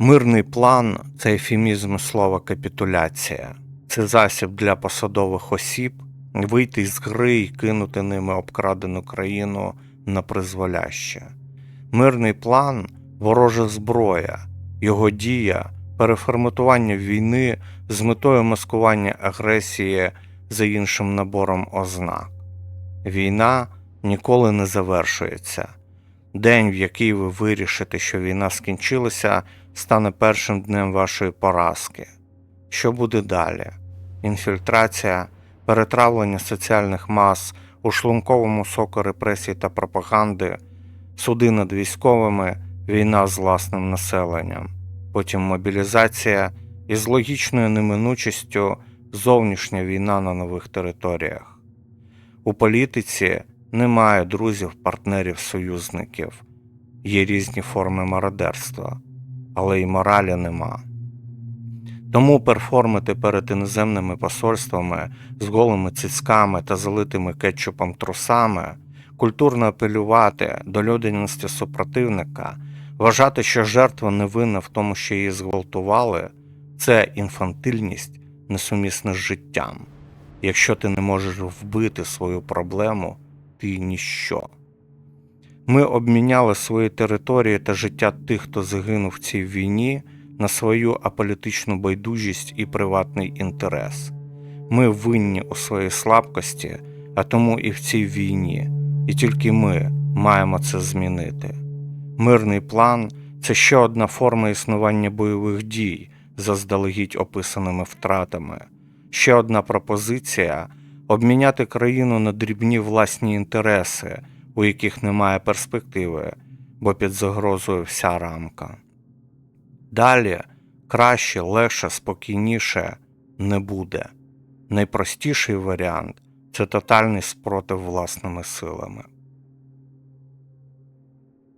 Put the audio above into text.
Мирний план це ефемізм слова капітуляція. Це засіб для посадових осіб вийти з гри і кинути ними обкрадену країну на призволяще. Мирний план ворожа зброя, його дія переформатування війни з метою маскування агресії за іншим набором ознак. Війна ніколи не завершується. День, в який ви вирішите, що війна скінчилася, стане першим днем вашої поразки. Що буде далі? Інфільтрація, перетравлення соціальних мас у шлунковому соку репресій та пропаганди, суди над військовими, війна з власним населенням, потім мобілізація і з логічною неминучістю зовнішня війна на нових територіях. У політиці немає друзів, партнерів, союзників, є різні форми мародерства, але й моралі нема. Тому перформити перед іноземними посольствами з голими цицьками та залитими кетчупом трусами, культурно апелювати до людяності супротивника, вважати, що жертва не винна в тому, що її зґвалтували, це інфантильність несумісна з життям. Якщо ти не можеш вбити свою проблему, ти ніщо. Ми обміняли свої території та життя тих, хто загинув в цій війні, на свою аполітичну байдужість і приватний інтерес. Ми винні у своїй слабкості, а тому і в цій війні, і тільки ми маємо це змінити. Мирний план це ще одна форма існування бойових дій, заздалегідь описаними втратами, ще одна пропозиція обміняти країну на дрібні власні інтереси, у яких немає перспективи, бо під загрозою вся рамка. Далі краще, легше, спокійніше не буде. Найпростіший варіант це тотальний спротив власними силами.